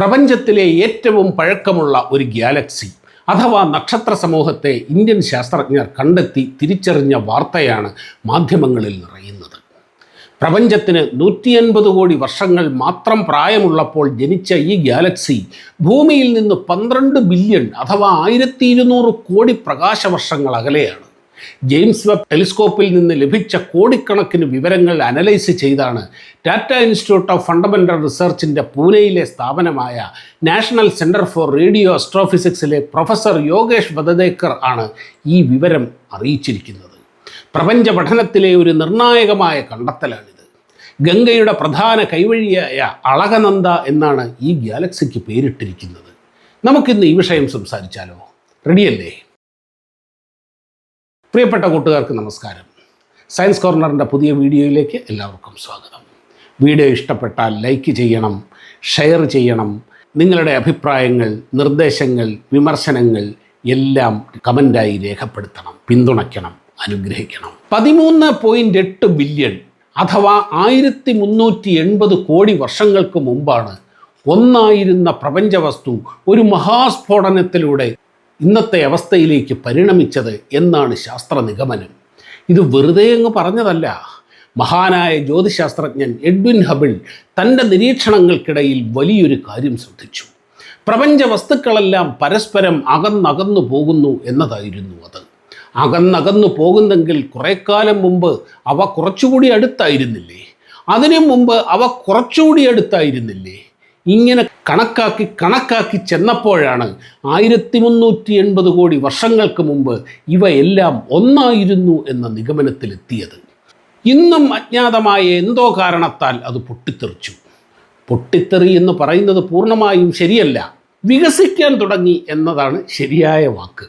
പ്രപഞ്ചത്തിലെ ഏറ്റവും പഴക്കമുള്ള ഒരു ഗ്യാലക്സി അഥവാ നക്ഷത്ര സമൂഹത്തെ ഇന്ത്യൻ ശാസ്ത്രജ്ഞർ കണ്ടെത്തി തിരിച്ചറിഞ്ഞ വാർത്തയാണ് മാധ്യമങ്ങളിൽ നിറയുന്നത്. പ്രപഞ്ചത്തിന് നൂറ്റി അൻപത് കോടി വർഷങ്ങൾ മാത്രം പ്രായമുള്ളപ്പോൾ ജനിച്ച ഈ ഗാലക്സി ഭൂമിയിൽ നിന്ന് പന്ത്രണ്ട് ബില്യൺ അഥവാ ആയിരത്തി ഇരുന്നൂറ് കോടി പ്രകാശവർഷങ്ങൾ അകലെയാണ്. ജെയിംസ് വെബ് ടെലിസ്കോപ്പിൽ നിന്ന് ലഭിച്ച കോടിക്കണക്കിന് വിവരങ്ങൾ അനലൈസ് ചെയ്താണ് ടാറ്റ ഇൻസ്റ്റിറ്റ്യൂട്ട് ഓഫ് ഫണ്ടമെന്റൽ റിസർച്ചിന്റെ പൂനെയിലെ സ്ഥാപനമായ നാഷണൽ സെന്റർ ഫോർ റേഡിയോ അസ്ട്രോഫിസിക്സിലെ പ്രൊഫസർ യോഗേഷ് വദദേക്കർ ആണ് ഈ വിവരം അറിയിച്ചിരിക്കുന്നത്. പ്രപഞ്ച പഠനത്തിലെ ഒരു നിർണായകമായ കണ്ടെത്തലാണിത്. ഗംഗയുടെ പ്രധാന കൈവഴിയായ അളകനന്ദ എന്നാണ് ഈ ഗാലക്സിക്ക് പേരിട്ടിരിക്കുന്നത്. നമുക്കിന്ന് ഈ വിഷയം സംസാരിച്ചാലോ? റെഡിയല്ലേ? പ്രിയപ്പെട്ട കൂട്ടുകാർക്ക് നമസ്കാരം. സയൻസ് കോർണറിന്റെ പുതിയ വീഡിയോയിലേക്ക് എല്ലാവർക്കും സ്വാഗതം. വീഡിയോ ഇഷ്ടപ്പെട്ടാൽ ലൈക്ക് ചെയ്യണം ഷെയർ ചെയ്യണം. നിങ്ങളുടെ അഭിപ്രായങ്ങൾ നിർദ്ദേശങ്ങൾ വിമർശനങ്ങൾ എല്ലാം കമന്റായി രേഖപ്പെടുത്തണം പിന്തുണയ്ക്കണം അനുഗ്രഹിക്കണം. പതിമൂന്ന് പോയിന്റ് എട്ട് ബില്യൺ അഥവാ ആയിരത്തി മുന്നൂറ്റി എൺപത് കോടി വർഷങ്ങൾക്ക് മുമ്പാണ് ഒന്നായിരുന്ന പ്രപഞ്ചവസ്തു ഒരു മഹാസ്ഫോടനത്തിലൂടെ ഇന്നത്തെ അവസ്ഥയിലേക്ക് പരിണമിച്ചത് എന്നാണ് ശാസ്ത്ര നിഗമനം ഇത് വെറുതെ അങ്ങ് പറഞ്ഞതല്ല. മഹാനായ ജ്യോതിശാസ്ത്രജ്ഞൻ എഡ്വിൻ ഹബിൾ തന്റെ നിരീക്ഷണങ്ങൾക്കിടയിൽ വലിയൊരു കാര്യം ശ്രദ്ധിച്ചു. പ്രപഞ്ച വസ്തുക്കളെല്ലാം പരസ്പരം അകന്നകന്നു പോകുന്നു എന്നതായിരുന്നു അത്. അകന്നകന്നു പോകുന്നെങ്കിൽ കുറേ കാലം മുമ്പ് അവ കുറച്ചുകൂടി അടുത്തായിരുന്നില്ലേ? അതിനു മുമ്പ് അവ കുറച്ചുകൂടി അടുത്തായിരുന്നില്ലേ? ഇങ്ങനെ കണക്കാക്കി കണക്കാക്കി ചെന്നപ്പോഴാണ് ആയിരത്തി മുന്നൂറ്റി എൺപത് കോടി വർഷങ്ങൾക്ക് മുമ്പ് ഇവയെല്ലാം ഒന്നായിരുന്നു എന്ന നിഗമനത്തിലെത്തിയത്. ഇന്നും അജ്ഞാതമായ എന്തോ കാരണത്താൽ അത് പൊട്ടിത്തെറിച്ചു. പൊട്ടിത്തെറി എന്ന് പറയുന്നത് പൂർണമായും ശരിയല്ല വികസിക്കാൻ തുടങ്ങി എന്നതാണ് ശരിയായ വാക്ക്.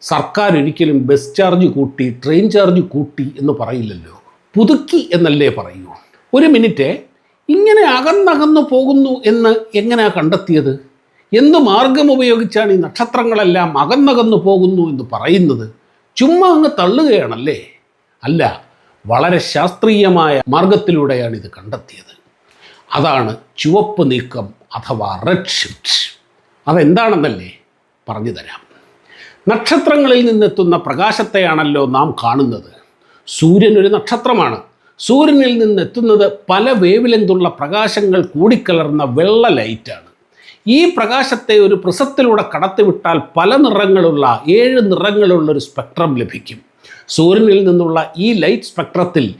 സർക്കാർ ഒരിക്കലും ബസ് ചാർജ് കൂട്ടി ട്രെയിൻ ചാർജ് കൂട്ടി എന്ന് പറയില്ലല്ലോ. പുതുക്കി എന്നല്ലേ പറയൂ. ഒരു മിനിറ്റ് ഇങ്ങനെ അകന്നകന്നു പോകുന്നു എന്ന് എങ്ങനെയാ കണ്ടെത്തിയത്? എന്ത് മാർഗം ഉപയോഗിച്ചാണ് ഈ നക്ഷത്രങ്ങളെല്ലാം അകന്നകന്നു പോകുന്നു എന്ന് പറയുന്നത്? ചുമ്മാ അങ്ങ് തള്ളുകയാണല്ലേ? അല്ല വളരെ ശാസ്ത്രീയമായ മാർഗത്തിലൂടെയാണ് ഇത് കണ്ടെത്തിയത്. അതാണ് ചുവപ്പ് നീക്കം അഥവാ റെഡ് ഷിഫ്റ്റ് അതെന്താണെന്നല്ലേ പറഞ്ഞു തരാം. നക്ഷത്രങ്ങളിൽ നിന്നെത്തുന്ന പ്രകാശത്തെയാണല്ലോ നാം കാണുന്നത്. സൂര്യൻ ഒരു നക്ഷത്രമാണ്. സൂര്യനിൽ നിന്ന് എത്തുന്നത് പല വേവിലെന്തുള്ള പ്രകാശങ്ങൾ കൂടിക്കലർന്ന വെള്ള ലൈറ്റാണ്. ഈ പ്രകാശത്തെ ഒരു പ്രിസത്തിലൂടെ കടത്തിവിട്ടാൽ പല നിറങ്ങളുള്ള ഏഴ് നിറങ്ങളുള്ള ഒരു സ്പെക്ട്രം ലഭിക്കും. സൂര്യനിൽ നിന്നുള്ള ഈ ലൈറ്റ് സ്പെക്ട്രത്തിൽ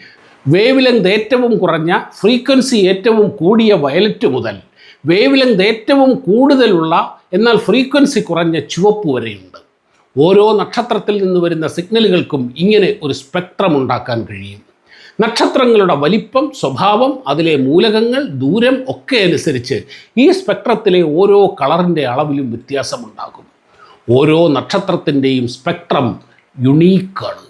വേവ് ലെങ്ത് ഏറ്റവും കുറഞ്ഞ ഫ്രീക്വൻസി ഏറ്റവും കൂടിയ വയലറ്റ് മുതൽ വേവ് ലെങ്ത് ഏറ്റവും കൂടുതലുള്ള എന്നാൽ ഫ്രീക്വൻസി കുറഞ്ഞ ചുവപ്പ് വരെയുണ്ട്. ഓരോ നക്ഷത്രത്തിൽ നിന്ന് വരുന്ന സിഗ്നലുകൾക്കും ഇങ്ങനെ ഒരു സ്പെക്ട്രം ഉണ്ടാക്കാൻ കഴിയും. നക്ഷത്രങ്ങളുടെ വലിപ്പം സ്വഭാവം അതിലെ മൂലകങ്ങൾ ദൂരം ഒക്കെ അനുസരിച്ച് ഈ സ്പെക്ട്രത്തിലെ ഓരോ കളറിന്റെ അളവിലും വ്യത്യാസമുണ്ടാകും. ഓരോ നക്ഷത്രത്തിന്റെയും സ്പെക്ട്രം യുണീക്കാണ്.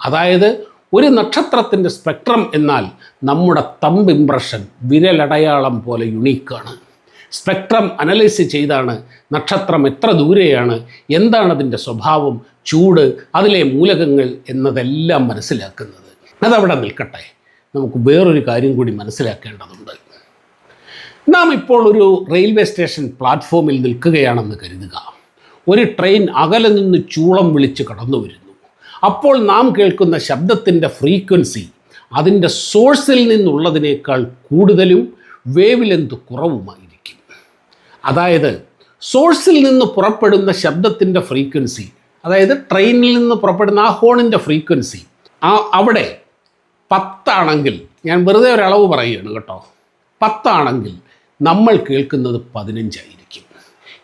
അതായത് ഒരു നക്ഷത്രത്തിന്റെ സ്പെക്ട്രം എന്നാൽ നമ്മുടെ തമ്പ് ഇംപ്രഷൻ വിരലടയാളം പോലെ യുണീക്കാണ്. സ്പെക്ട്രം അനലൈസ് ചെയ്താണ് നക്ഷത്രം എത്ര ദൂരെയാണ് എന്താണ് അതിന്റെ സ്വഭാവം ചൂട് അതിലെ മൂലകങ്ങൾ എന്നതെല്ലാം മനസ്സിലാക്കുന്നത്. അതവിടെ നിൽക്കട്ടെ. നമുക്ക് വേറൊരു കാര്യം കൂടി മനസ്സിലാക്കേണ്ടതുണ്ട്. നാം ഇപ്പോൾ ഒരു റെയിൽവേ സ്റ്റേഷൻ പ്ലാറ്റ്ഫോമിൽ നിൽക്കുകയാണെന്ന് കരുതുക. ഒരു ട്രെയിൻ അകലെ നിന്ന് ചൂളം വിളിച്ച് കടന്നു വരുന്നു. അപ്പോൾ നാം കേൾക്കുന്ന ശബ്ദത്തിന്റെ ഫ്രീക്വൻസി അതിന്റെ സോഴ്സിൽ നിന്നുള്ളതിനേക്കാൾ കൂടുതലും വേവ് ലെന്ത് കുറവുമായിരിക്കും. അതായത് സോഴ്സിൽ നിന്ന് പുറപ്പെടുന്ന ശബ്ദത്തിന്റെ ഫ്രീക്വൻസി അതായത് ട്രെയിനിൽ നിന്ന് പുറപ്പെടുന്ന ആ ഹോണിന്റെ ഫ്രീക്വൻസി ആ അവിടെ പത്താണെങ്കിൽ ഞാൻ വെറുതെ ഒരളവ് പറയുകയാണ് കേട്ടോ. പത്താണെങ്കിൽ നമ്മൾ കേൾക്കുന്നത് പതിനഞ്ചായിരിക്കും.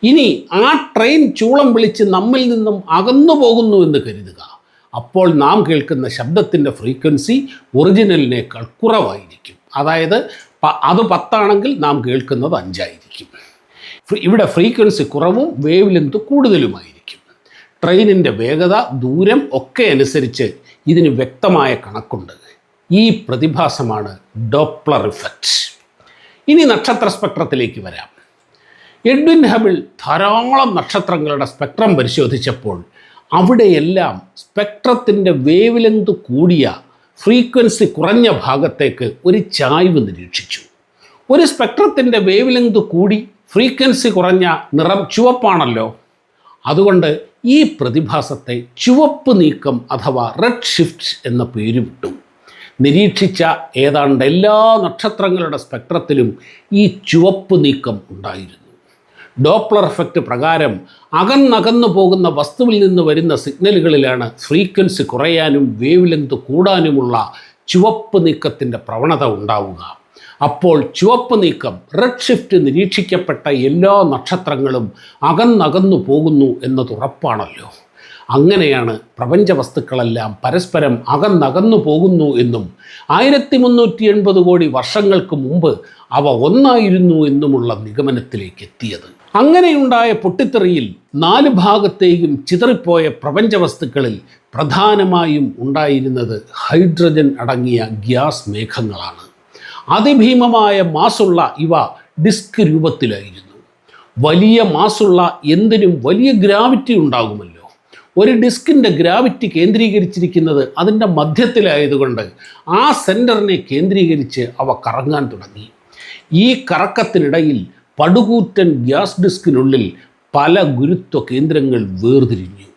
ഇനി ആ ട്രെയിൻ ചൂളം വിളിച്ച് നമ്മിൽ നിന്നും അകന്നു പോകുന്നു എന്ന് കരുതുക. അപ്പോൾ നാം കേൾക്കുന്ന ശബ്ദത്തിന്റെ ഫ്രീക്വൻസി ഒറിജിനലിനേക്കാൾ കുറവായിരിക്കും. അതായത് അത് പത്താണെങ്കിൽ നാം കേൾക്കുന്നത് അഞ്ചായിരിക്കും. ഇവിടെ ഫ്രീക്വൻസി കുറവും വേവ് ലെങ്ത് കൂടുതലുമായിരിക്കും. ട്രെയിനിന്റെ വേഗത ദൂരം ഒക്കെ അനുസരിച്ച് ഇതിന് വ്യക്തമായ കണക്കുണ്ട്. ഈ പ്രതിഭാസമാണ് ഡോപ്ലർ ഇഫക്റ്റ്. ഇനി നക്ഷത്ര സ്പെക്ട്രത്തിലേക്ക് വരാം. എഡ്വിൻ ഹബിൾ ധാരാളം നക്ഷത്രങ്ങളുടെ സ്പെക്ട്രം പരിശോധിച്ചപ്പോൾ അവിടെയെല്ലാം സ്പെക്ട്രത്തിന്റെ വേവ് ലെങ്ത് കൂടിയ ഫ്രീക്വൻസി കുറഞ്ഞ ഭാഗത്തേക്ക് ഒരു ചായ്വ് നിരീക്ഷിച്ചു. ഒരു സ്പെക്ട്രത്തിന്റെ വേവ് ലെങ്ത് കൂടി ഫ്രീക്വൻസി കുറഞ്ഞ നിറം ചുവപ്പാണല്ലോ. അതുകൊണ്ട് ഈ പ്രതിഭാസത്തെ ചുവപ്പ് നീക്കം അഥവാ റെഡ് ഷിഫ്റ്റ് എന്ന പേര് വിട്ടു. നിരീക്ഷിച്ച ഏതാണ്ട് എല്ലാ നക്ഷത്രങ്ങളുടെ സ്പെക്ട്രത്തിലും ഈ ചുവപ്പ് നീക്കം ഉണ്ടായിരുന്നു. ഡോപ്ലർ എഫക്റ്റ് പ്രകാരം അകന്നകന്നു പോകുന്ന വസ്തുവിൽ നിന്ന് വരുന്ന സിഗ്നലുകളിലാണ് ഫ്രീക്വൻസി കുറയാനും വേവ് ലെങ്ത് കൂടാനുമുള്ള ചുവപ്പ് നീക്കത്തിന്റെ പ്രവണത ഉണ്ടാവുക. അപ്പോൾ ചുവപ്പ് നീക്കം റെഡ് ഷിഫ്റ്റ് നിരീക്ഷിക്കപ്പെട്ട എല്ലാ നക്ഷത്രങ്ങളും അകന്നകന്നു പോകുന്നു എന്നത് ഉറപ്പാണല്ലോ. അങ്ങനെയാണ് പ്രപഞ്ച വസ്തുക്കളെല്ലാം പരസ്പരം അകന്നകന്നു പോകുന്നു എന്നും ആയിരത്തി മുന്നൂറ്റി എൺപത് കോടി വർഷങ്ങൾക്ക് മുമ്പ് അവ ഒന്നായിരുന്നു എന്നുമുള്ള നിഗമനത്തിലേക്ക് എത്തിയത് അങ്ങനെയുണ്ടായ പൊട്ടിത്തെറിയിൽ നാല് ഭാഗത്തേക്കും ചിതറിപ്പോയ പ്രപഞ്ച വസ്തുക്കളിൽ പ്രധാനമായും ഉണ്ടായിരുന്നത് ഹൈഡ്രജൻ അടങ്ങിയ ഗ്യാസ് മേഘങ്ങളാണ്. അതിഭീമമായ മാസുള്ള ഇവ ഡിസ്ക് രൂപത്തിലായിരുന്നു. വലിയ മാസുള്ള എന്തിനും വലിയ ഗ്രാവിറ്റി ഉണ്ടാകുമല്ലോ. ഒരു ഡിസ്കിന്റെ ഗ്രാവിറ്റി കേന്ദ്രീകരിച്ചിരിക്കുന്നത് അതിന്റെ മധ്യത്തിലായതുകൊണ്ട് ആ സെന്ററിനെ കേന്ദ്രീകരിച്ച് അവ കറങ്ങാൻ തുടങ്ങി. ഈ കറക്കത്തിനിടയിൽ പടുകൂറ്റൻ ഗ്യാസ് ഡിസ്കിനുള്ളിൽ പല ഗുരുത്വ കേന്ദ്രങ്ങൾ വേർതിരിഞ്ഞു.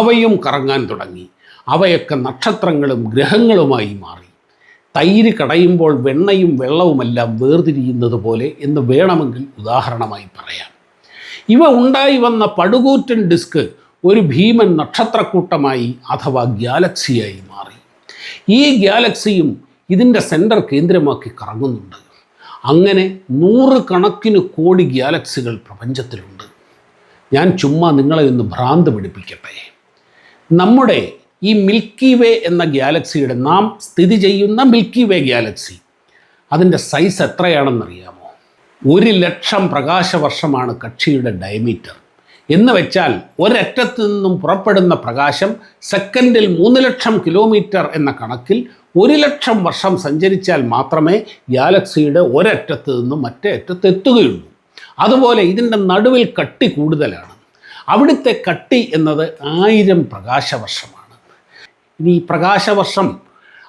അവയും കറങ്ങാൻ തുടങ്ങി. അവയൊക്കെ നക്ഷത്രങ്ങളും ഗ്രഹങ്ങളുമായി മാറി. തൈര് കടയുമ്പോൾ വെണ്ണയും വെള്ളവുമെല്ലാം വേർതിരിയുന്നത് പോലെ എന്ന് വേണമെങ്കിൽ ഉദാഹരണമായി പറയാം. ഇവ ഉണ്ടായി വന്ന പടുകൂറ്റൻ ഡിസ്ക് ഒരു ഭീമൻ നക്ഷത്രക്കൂട്ടമായി അഥവാ ഗ്യാലക്സിയായി മാറി. ഈ ഗ്യാലക്സിയും ഇതിന്റെ സെന്റർ കേന്ദ്രമാക്കി കറങ്ങുന്നുണ്ട്. അങ്ങനെ നൂറ് കണക്കിന് കോടി ഗ്യാലക്സികൾ പ്രപഞ്ചത്തിലുണ്ട്. ഞാൻ ചുമ്മാ നിങ്ങളെ ഒന്ന് ഭ്രാന്ത് പിടിപ്പിക്കട്ടെ. നമ്മുടെ ഈ മിൽക്കി വേ എന്ന ഗ്യാലക്സിയുടെ നാം സ്ഥിതി ചെയ്യുന്ന മിൽക്കി വേ ഗ്യാലക്സി അതിന്റെ സൈസ് എത്രയാണെന്നറിയാമോ? ഒരു ലക്ഷം പ്രകാശവർഷമാണ് കക്ഷിയുടെ ഡയമീറ്റർ. എന്ന് വെച്ചാൽ ഒരറ്റത്ത് നിന്നും പുറപ്പെടുന്ന പ്രകാശം സെക്കൻഡിൽ മൂന്ന് ലക്ഷം കിലോമീറ്റർ എന്ന കണക്കിൽ ഒരു ലക്ഷം വർഷം സഞ്ചരിച്ചാൽ മാത്രമേ ഗാലക്സിയുടെ ഒരറ്റത്ത് നിന്നും മറ്റേ അറ്റത്ത് എത്തുകയുള്ളൂ. അതുപോലെ ഇതിന്റെ നടുവിൽ കട്ടി കൂടുതലാണ്. അവിടുത്തെ കട്ടി എന്നത് ആയിരം പ്രകാശവർഷമാണ്. ഇനി ഈ പ്രകാശവർഷം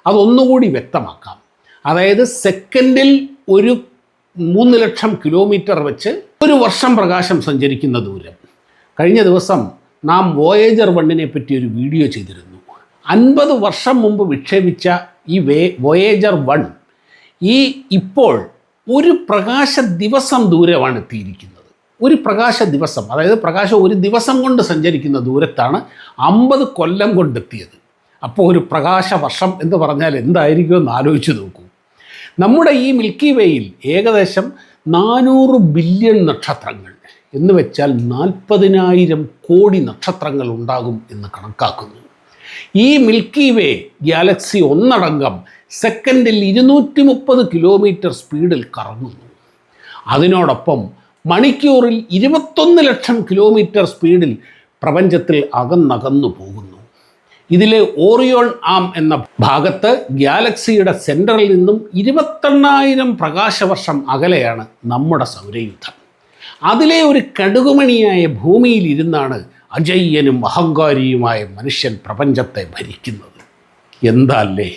അതൊന്നുകൂടി വ്യക്തമാക്കാം. അതായത് സെക്കൻഡിൽ ഒരു മൂന്ന് ലക്ഷം കിലോമീറ്റർ വെച്ച് ഒരു വർഷം പ്രകാശം സഞ്ചരിക്കുന്ന ദൂരം. കഴിഞ്ഞ ദിവസം നാം വോയേജർ വണ്ണിനെ പറ്റി ഒരു വീഡിയോ ചെയ്തിരുന്നു. അൻപത് വർഷം മുമ്പ് വിക്ഷേപിച്ച ഈ വേ വോയേജർ വൺ ഈ ഇപ്പോൾ ഒരു പ്രകാശ ദിവസം ദൂരമാണ് എത്തിയിരിക്കുന്നത്. ഒരു പ്രകാശ ദിവസം അതായത് പ്രകാശം ഒരു ദിവസം കൊണ്ട് സഞ്ചരിക്കുന്ന ദൂരത്താണ് അമ്പത് കൊല്ലം കൊണ്ടെത്തിയത് അപ്പോൾ ഒരു പ്രകാശ വർഷം എന്ന് പറഞ്ഞാൽ എന്തായിരിക്കും എന്ന് ആലോചിച്ച് നോക്കൂ. നമ്മുടെ ഈ മിൽക്കി വേയിൽ ഏകദേശം നാനൂറ് ബില്യൺ നക്ഷത്രങ്ങൾ എന്ന് വെച്ചാൽ നാൽപ്പതിനായിരം കോടി നക്ഷത്രങ്ങൾ ഉണ്ടാകും എന്ന് കണക്കാക്കുന്നു. ഈ മിൽക്കി വേ ഗാലക്സി ഒന്നടങ്കം സെക്കൻഡിൽ ഇരുന്നൂറ്റി മുപ്പത് കിലോമീറ്റർ സ്പീഡിൽ കറങ്ങുന്നു. അതിനോടൊപ്പം മണിക്കൂറിൽ ഇരുപത്തൊന്ന് ലക്ഷം കിലോമീറ്റർ സ്പീഡിൽ പ്രപഞ്ചത്തിൽ അകന്നകന്നു പോകുന്നു. ഇതിലെ ഓറിയോൺ ആം എന്ന ഭാഗത്ത് ഗാലക്സിയുടെ സെന്ററിൽ നിന്നും ഇരുപത്തെണ്ണായിരം പ്രകാശവർഷം അകലെയാണ് നമ്മുടെ സൗരയുദ്ധം അതിലെ ഒരു കടുകുമണിയായ ഭൂമിയിൽ ഇരുന്നാണ് അജയ്യനും അഹങ്കാരിയുമായ മനുഷ്യൻ പ്രപഞ്ചത്തെ ഭരിക്കുന്നത്. എന്താല്ലേ?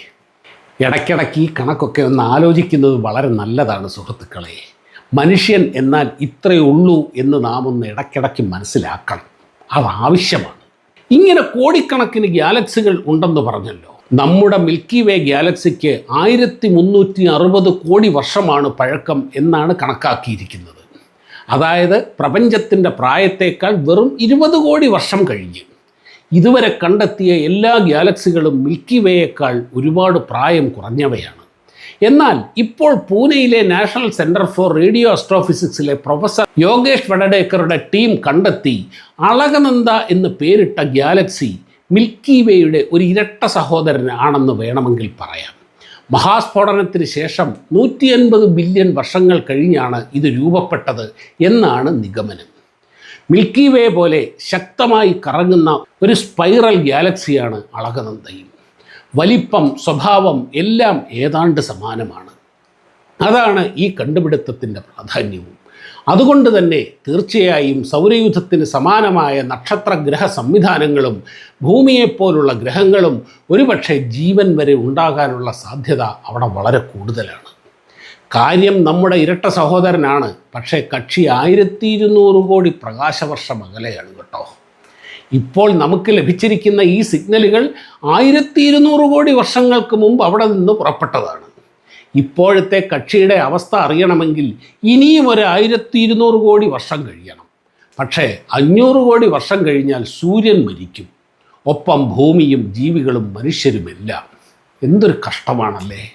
ഇടയ്ക്കിടയ്ക്ക് ഈ കണക്കൊക്കെ ഒന്ന് ആലോചിക്കുന്നത് വളരെ നല്ലതാണ് സുഹൃത്തുക്കളെ. മനുഷ്യൻ എന്നാൽ ഇത്രയേ ഉള്ളൂ എന്ന് നാം ഒന്ന് ഇടയ്ക്കിടയ്ക്ക് മനസ്സിലാക്കണം. അതാവശ്യമാണ്. ഇങ്ങനെ കോടിക്കണക്കിന് ഗ്യാലക്സികൾ ഉണ്ടെന്ന് പറഞ്ഞല്ലോ. നമ്മുടെ മിൽക്കി വേ ഗാലക്സിക്ക് ആയിരത്തി മുന്നൂറ്റി അറുപത് കോടി വർഷമാണ് പഴക്കം എന്നാണ് കണക്കാക്കിയിരിക്കുന്നത്. അതായത് പ്രപഞ്ചത്തിന്റെ പ്രായത്തേക്കാൾ വെറും ഇരുപത് കോടി വർഷം കഴിഞ്ഞ്. ഇതുവരെ കണ്ടെത്തിയ എല്ലാ ഗാലക്സികളും മിൽക്കി വേയേക്കാൾ ഒരുപാട് പ്രായം കുറഞ്ഞവയാണ്. എന്നാൽ ഇപ്പോൾ പൂനെയിലെ നാഷണൽ സെന്റർ ഫോർ റേഡിയോ അസ്ട്രോഫിസിക്സിലെ പ്രൊഫസർ യോഗേഷ് വടഡേക്കറുടെ ടീം കണ്ടെത്തി അളകനന്ദ എന്ന് പേരിട്ട ഗാലക്സി മിൽക്കി വേയുടെ ഒരു ഇരട്ട സഹോദരനാണെന്ന് വേണമെങ്കിൽ പറയാം. മഹാസ്ഫോടനത്തിന് ശേഷം നൂറ്റി അൻപത് ബില്യൺ വർഷങ്ങൾ കഴിഞ്ഞാണ് ഇത് രൂപപ്പെട്ടത് എന്നാണ് നിഗമനം. മിൽക്കി വേ പോലെ ശക്തമായി കറങ്ങുന്ന ഒരു സ്പൈറൽ ഗാലക്സിയാണ് അളകനന്ദയും. വലിപ്പം സ്വഭാവം എല്ലാം ഏതാണ്ട് സമാനമാണ്. അതാണ് ഈ കണ്ടുപിടുത്തത്തിന്റെ പ്രാധാന്യവും. അതുകൊണ്ട് തന്നെ തീർച്ചയായും സൗരയൂഥത്തിന് സമാനമായ നക്ഷത്രഗ്രഹ സംവിധാനങ്ങളും ഭൂമിയെപ്പോലുള്ള ഗ്രഹങ്ങളും ഒരുപക്ഷെ ജീവൻ വരെ ഉണ്ടാകാനുള്ള സാധ്യത അവിടെ വളരെ കൂടുതലാണ്. കാര്യം നമ്മുടെ ഇരട്ട സഹോദരനാണ്. പക്ഷേ കക്ഷി ആയിരത്തി ഇരുന്നൂറ് കോടി പ്രകാശവർഷം അകലെയാണ് കേട്ടോ. ഇപ്പോൾ നമുക്ക് ലഭിച്ചിരിക്കുന്ന ഈ സിഗ്നലുകൾ ആയിരത്തി ഇരുന്നൂറ് കോടി വർഷങ്ങൾക്ക് മുമ്പ് അവിടെ നിന്ന് പുറപ്പെട്ടതാണ്. ഇപ്പോഴത്തെ കക്ഷിയുടെ അവസ്ഥ അറിയണമെങ്കിൽ ഇനിയും ഒരു ആയിരത്തി ഇരുന്നൂറ് കോടി വർഷം കഴിയണം. പക്ഷേ അഞ്ഞൂറ് കോടി വർഷം കഴിഞ്ഞാൽ സൂര്യൻ മരിക്കും. ഒപ്പം ഭൂമിയും ജീവികളും മനുഷ്യരുമെല്ലാം. എന്തൊരു കഷ്ടമാണല്ലേ?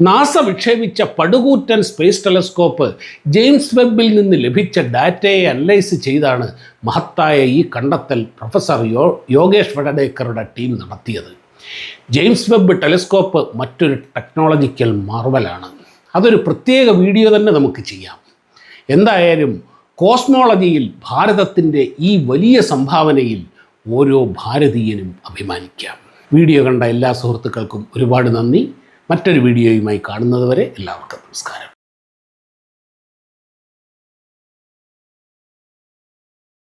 നാസ വിക്ഷേപിച്ച പടുകൂറ്റൻ സ്പേസ് ടെലസ്കോപ്പ് ജെയിംസ് വെബിൽ നിന്ന് ലഭിച്ച ഡാറ്റയെ അനലൈസ് ചെയ്താണ് മഹത്തായ ഈ കണ്ടെത്തൽ പ്രൊഫസർ യോ യോഗേഷ് വടഡേക്കറുടെ ടീം നടത്തിയത്. ജെയിംസ് വെബ് ടെലിസ്കോപ്പ് മറ്റൊരു ടെക്നോളജിക്കൽ മാർവലാണ്. അതൊരു പ്രത്യേക വീഡിയോ തന്നെ നമുക്ക് ചെയ്യാം. എന്തായാലും കോസ്മോളജിയിൽ ഭാരതത്തിന്റെ ഈ വലിയ സംഭാവനയിൽ ഓരോ ഭാരതീയനും അഭിമാനിക്കാം. വീഡിയോ കണ്ട എല്ലാ സുഹൃത്തുക്കൾക്കും ഒരുപാട് നന്ദി. മറ്റൊരു വീഡിയോയുമായി കാണുന്നതുവരെ എല്ലാവർക്കും നമസ്കാരം.